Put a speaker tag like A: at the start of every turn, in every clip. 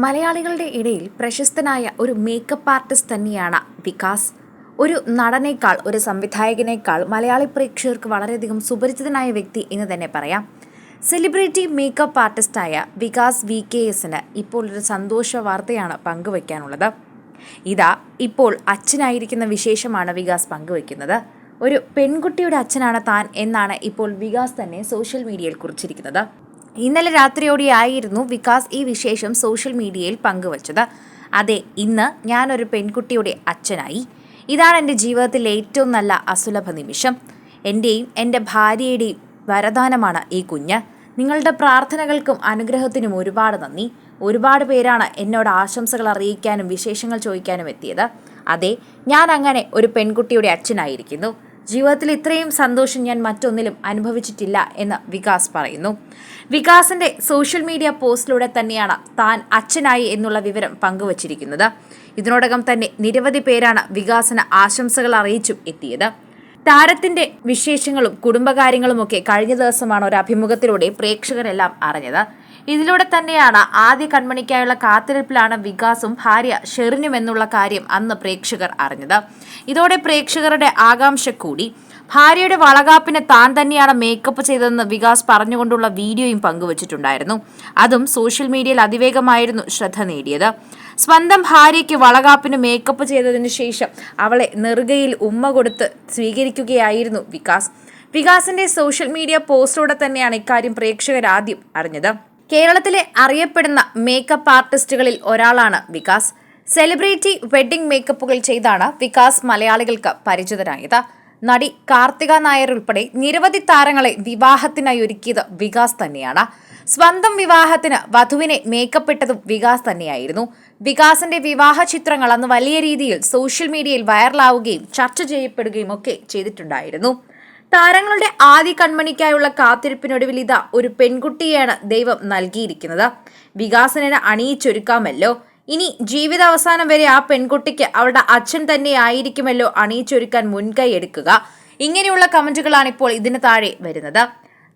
A: മലയാളികളുടെ ഇടയിൽ പ്രശസ്തനായ ഒരു മേക്കപ്പ് ആർട്ടിസ്റ്റ് തന്നെയാണ് വികാസ്. ഒരു നടനേക്കാൾ ഒരു സംവിധായകനേക്കാൾ മലയാളി പ്രേക്ഷകർക്ക് വളരെയധികം സുപരിചിതനായ വ്യക്തി എന്ന് തന്നെ പറയാം. സെലിബ്രിറ്റി മേക്കപ്പ് ആർട്ടിസ്റ്റായ വികാസ് വി കെ എസിന് ഇപ്പോൾ ഒരു സന്തോഷ വാർത്തയാണ് പങ്കുവയ്ക്കാനുള്ളത്. ഇതാ ഇപ്പോൾ അച്ഛനായിരിക്കുന്ന വിശേഷമാണ് വികാസ് പങ്കുവയ്ക്കുന്നത്. ഒരു പെൺകുട്ടിയുടെ അച്ഛനാണ് താൻ എന്നാണ് ഇപ്പോൾ വികാസ് തന്നെ സോഷ്യൽ മീഡിയയിൽ കുറിച്ചിരിക്കുന്നത്. ഇന്നലെ രാത്രിയോടെയായിരുന്നു വികാസ് ഈ വിശേഷം സോഷ്യൽ മീഡിയയിൽ പങ്കുവച്ചത്. അതെ ഇന്ന് ഞാനൊരു പെൺകുട്ടിയുടെ അച്ഛനായി. ഇതാണ് എന്റെ ജീവിതത്തിലെ ഏറ്റവും നല്ല അസുലഭ നിമിഷം. എന്റെയും എന്റെ ഭാര്യയുടെയും വരദാനമാണ് ഈ കുഞ്ഞ്. നിങ്ങളുടെ പ്രാർത്ഥനകൾക്കും അനുഗ്രഹത്തിനും ഒരുപാട് നന്ദി. ഒരുപാട് പേരാണ് എന്നോട് ആശംസകൾ അറിയിക്കാനും വിശേഷങ്ങൾ ചോദിക്കാനും എത്തിയത്. അതെ ഞാൻ അങ്ങനെ ഒരു പെൺകുട്ടിയുടെ അച്ഛനായിരിക്കുന്നു. ജീവിതത്തിൽ ഇത്രയും സന്തോഷം ഞാൻ മറ്റൊന്നിലും അനുഭവിച്ചിട്ടില്ല എന്ന് വികാസ് പറയുന്നു. വികാസിന്റെ സോഷ്യൽ മീഡിയ പോസ്റ്റിലൂടെ തന്നെയാണ് താൻ അച്ഛനായി എന്നുള്ള വിവരം പങ്കുവച്ചിരിക്കുന്നത്. ഇതിനോടകം തന്നെ നിരവധി പേരാണ് വികാസിന് ആശംസകൾ അറിയിച്ചും എത്തിയത്. താരത്തിന്റെ വിശേഷങ്ങളും കുടുംബകാര്യങ്ങളുമൊക്കെ കഴിഞ്ഞ ദിവസമാണ് ഒരു അഭിമുഖത്തിലൂടെ പ്രേക്ഷകരെല്ലാം അറിഞ്ഞത്. ഇതിലൂടെ തന്നെയാണ് ആദ്യ കൺമണിക്കായുള്ള കാത്തിരിപ്പിലാണ് വികാസും ഭാര്യ ഷെറിനും എന്നുള്ള കാര്യം അന്ന് പ്രേക്ഷകർ അറിഞ്ഞത്. ഇതോടെ പ്രേക്ഷകരുടെ ആകാംക്ഷ കൂടി. ഭാര്യയുടെ വളകാപ്പിന് താൻ തന്നെയാണ് മേക്കപ്പ് ചെയ്തതെന്ന് വികാസ് പറഞ്ഞുകൊണ്ടുള്ള വീഡിയോയും പങ്കുവച്ചിട്ടുണ്ടായിരുന്നു. അതും സോഷ്യൽ മീഡിയയിൽ അതിവേഗമായിരുന്നു ശ്രദ്ധ നേടിയത്. സ്വന്തം ഭാര്യയ്ക്ക് വളകാപ്പിന് മേക്കപ്പ് ചെയ്തതിനു ശേഷം അവളെ നെറുകയിൽ ഉമ്മ കൊടുത്ത് സ്വീകരിക്കുകയായിരുന്നു വികാസ്. വികാസിന്റെ സോഷ്യൽ മീഡിയ പോസ്റ്റിലൂടെ തന്നെയാണ് ഇക്കാര്യം പ്രേക്ഷകരാദ്യം അറിഞ്ഞത്. കേരളത്തിലെ അറിയപ്പെടുന്ന മേക്കപ്പ് ആർട്ടിസ്റ്റുകളിൽ ഒരാളാണ് വികാസ്. സെലിബ്രിറ്റി വെഡ്ഡിംഗ് മേക്കപ്പുകൾ ചെയ്താണ് വികാസ് മലയാളികൾക്ക് പരിചിതനായത്. നടി കാർത്തിക നായർ ഉൾപ്പെടെ നിരവധി താരങ്ങളെ വിവാഹത്തിനായി ഒരുക്കിയത് വികാസ് തന്നെയാണ്. സ്വന്തം വിവാഹത്തിന് വധുവിനെ മേക്കപ്പ് ഇട്ടതും വികാസ് തന്നെയായിരുന്നു. വികാസിന്റെ വിവാഹ ചിത്രങ്ങൾ അന്ന് വലിയ രീതിയിൽ സോഷ്യൽ മീഡിയയിൽ വൈറലാവുകയും ചർച്ച ചെയ്യപ്പെടുകയും ഒക്കെ ചെയ്തിട്ടുണ്ടായിരുന്നു. താരങ്ങളുടെ ആദ്യ കൺമണിക്കായുള്ള കാത്തിരിപ്പിനൊടുവിൽ ഇതാ ഒരു പെൺകുട്ടിയെയാണ് ദൈവം നൽകിയിരിക്കുന്നത്. വികാസനെ അണിയിച്ചൊരുക്കാമല്ലോ. ഇനി ജീവിതാവസാനം വരെ ആ പെൺകുട്ടിക്ക് അവളുടെ അച്ഛൻ തന്നെ ആയിരിക്കുമല്ലോ അണിയിച്ചൊരുക്കാൻ മുൻകൈ എടുക്കുക. ഇങ്ങനെയുള്ള കമന്റുകളാണ് ഇപ്പോൾ ഇതിന് താഴെ വരുന്നത്.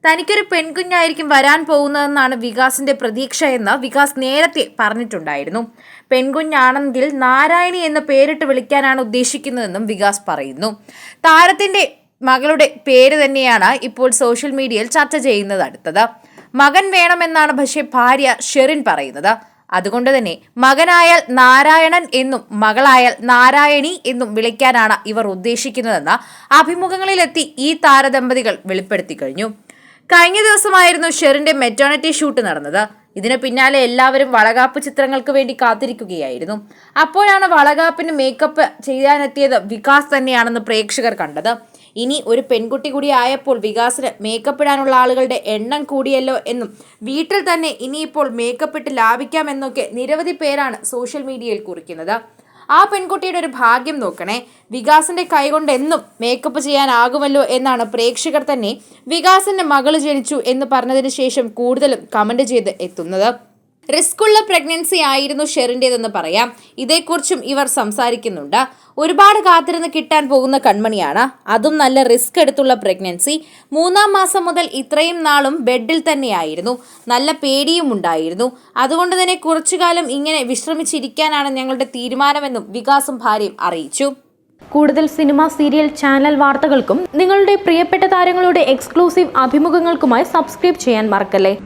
A: തനിക്കൊരു പെൺകുഞ്ഞായിരിക്കും വരാൻ പോകുന്നതെന്നാണ് വികാസിന്റെ പ്രതീക്ഷ എന്ന് വികാസ് നേരത്തെ പറഞ്ഞിട്ടുണ്ടായിരുന്നു. പെൺകുഞ്ഞാണെങ്കിൽ നാരായണി എന്ന പേരിട്ട് വിളിക്കാനാണ് ഉദ്ദേശിക്കുന്നതെന്നും വികാസ് പറയുന്നു. താരത്തിന്റെ മകളുടെ പേര് തന്നെയാണ് ഇപ്പോൾ സോഷ്യൽ മീഡിയയിൽ ചർച്ച ചെയ്യുന്നത് അടുത്തത്. മകൻ വേണമെന്നാണ് പക്ഷേ ഭാര്യ ഷെറിൻ പറയുന്നത്. അതുകൊണ്ട് തന്നെ മകനായാൽ നാരായണൻ എന്നും മകളായാൽ നാരായണി എന്നും വിളിക്കാനാണ് ഇവർ ഉദ്ദേശിക്കുന്നതെന്ന് അഭിമുഖങ്ങളിലെത്തി ഈ താരദമ്പതികൾ വെളിപ്പെടുത്തി കഴിഞ്ഞു. കഴിഞ്ഞ ദിവസമായിരുന്നു ഷെറിന്റെ മെറ്റേണിറ്റി ഷൂട്ട് നടന്നത്. ഇതിന് പിന്നാലെ എല്ലാവരും വളകാപ്പ് ചിത്രങ്ങൾക്ക് വേണ്ടി കാത്തിരിക്കുകയായിരുന്നു. അപ്പോഴാണ് വളകാപ്പിന് മേക്കപ്പ് ചെയ്യാനെത്തിയത് വികാസ് തന്നെയാണെന്ന് പ്രേക്ഷകർ കണ്ടത്. ഇനി ഒരു പെൺകുട്ടി കൂടി ആയപ്പോൾ വികാസിന് മേക്കപ്പ് ഇടാനുള്ള ആളുകളുടെ എണ്ണം കൂടിയല്ലോ എന്നും വീട്ടിൽ തന്നെ ഇനിയിപ്പോൾ മേക്കപ്പ് ഇട്ട് ലാഭിക്കാമെന്നൊക്കെ നിരവധി പേരാണ് സോഷ്യൽ മീഡിയയിൽ കുറിക്കുന്നത്. ആ പെൺകുട്ടിയുടെ ഒരു ഭാഗ്യം നോക്കണേ വികാസിന്റെ കൈകൊണ്ട് എന്നും മേക്കപ്പ് ചെയ്യാനാകുമല്ലോ എന്നാണ് പ്രേക്ഷകർ തന്നെ വികാസിന്റെ മകൾ ജനിച്ചു എന്ന് പറഞ്ഞതിന് ശേഷം കൂടുതലും കമന്റ് ചെയ്ത് എത്തുന്നത്. റിസ്ക്കുള്ള പ്രഗ്നൻസി ആയിരുന്നു ഷെറിന്റെതെന്ന് പറയാം. ഇതേക്കുറിച്ചും ഇവർ സംസാരിക്കുന്നുണ്ട്. ഒരുപാട് കാത്തിരുന്ന് കിട്ടാൻ പോകുന്ന കൺമണിയാണ്. അതും നല്ല റിസ്ക് എടുത്തുള്ള പ്രഗ്നൻസി. മൂന്നാം മാസം മുതൽ ഇത്രയും നാളും ബെഡിൽ തന്നെയായിരുന്നു. നല്ല പേടിയും ഉണ്ടായിരുന്നു. അതുകൊണ്ട് തന്നെ കുറച്ചു കാലം ഇങ്ങനെ വിശ്രമിച്ചിരിക്കാനാണ് ഞങ്ങളുടെ തീരുമാനമെന്നും വികാസും ഭാര്യയും അറിയിച്ചു.
B: കൂടുതൽ സിനിമ സീരിയൽ ചാനൽ വാർത്തകൾക്കും നിങ്ങളുടെ പ്രിയപ്പെട്ട താരങ്ങളുടെ എക്സ്ക്ലൂസീവ് അഭിമുഖങ്ങൾക്കുമായി സബ്സ്ക്രൈബ് ചെയ്യാൻ മറക്കല്ലേ?